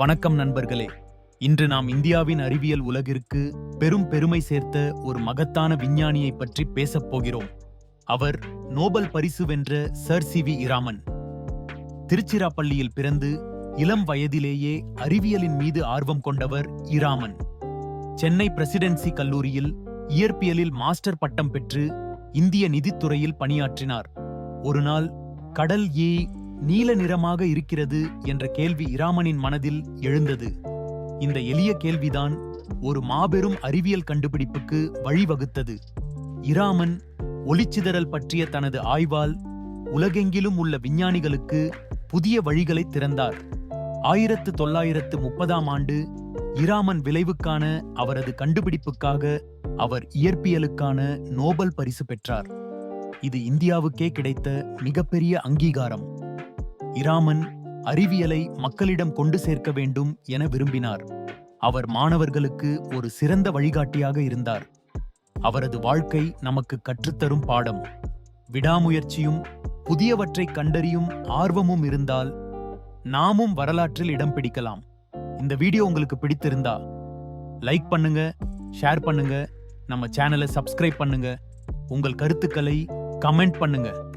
வணக்கம் நண்பர்களே. இன்று நாம் இந்தியாவின் அறிவியல் உலகிற்கு பெரும் பெருமை சேர்த்த ஒரு மகத்தான விஞ்ஞானியை பற்றி பேசப் போகிறோம். அவர் நோபல் பரிசு வென்ற சர் சி வி இராமன். திருச்சிராப்பள்ளியில் பிறந்து இளம் வயதிலேயே அறிவியலின் மீது ஆர்வம் கொண்டவர் இராமன். சென்னை பிரசிடென்சி கல்லூரியில் இயற்பியலில் மாஸ்டர் பட்டம் பெற்று இந்திய நிதித்துறையில் பணியாற்றினார். ஒருநாள் கடல் ஏ நீல நிறமாக இருக்கிறது என்ற கேள்வி இராமனின் மனதில் எழுந்தது. இந்த எளிய கேள்விதான் ஒரு மாபெரும் அறிவியல் கண்டுபிடிப்புக்கு வழிவகுத்தது. இராமன் ஒளிச்சிதறல் பற்றிய தனது ஆய்வால் உலகெங்கிலும் உள்ள விஞ்ஞானிகளுக்கு புதிய வழிகளை திறந்தார். ஆயிரத்து தொள்ளாயிரத்து முப்பதாம் ஆண்டு இராமன் விளைவுக்கான அவரது கண்டுபிடிப்புக்காக அவர் இயற்பியலுக்கான நோபல் பரிசு பெற்றார். இது இந்தியாவுக்கே கிடைத்த மிகப்பெரிய அங்கீகாரம். இராமன் அறிவியலை மக்களிடம் கொண்டு சேர்க்க வேண்டும் என விரும்பினார். அவர் மாணவர்களுக்கு ஒரு சிறந்த வழிகாட்டியாக இருந்தார். அவரது வாழ்க்கை நமக்கு கற்றுத்தரும் பாடம். விடாமுயற்சியும் புதியவற்றை கண்டறியும் ஆர்வமும் இருந்தால் நாமும் வரலாற்றில் இடம் பிடிக்கலாம். இந்த வீடியோ உங்களுக்கு பிடித்திருந்தா லைக் பண்ணுங்க ஷேர் பண்ணுங்க நம்ம சேனலை சப்ஸ்கிரைப் பண்ணுங்க உங்கள் கருத்துக்களை கமெண்ட் பண்ணுங்க.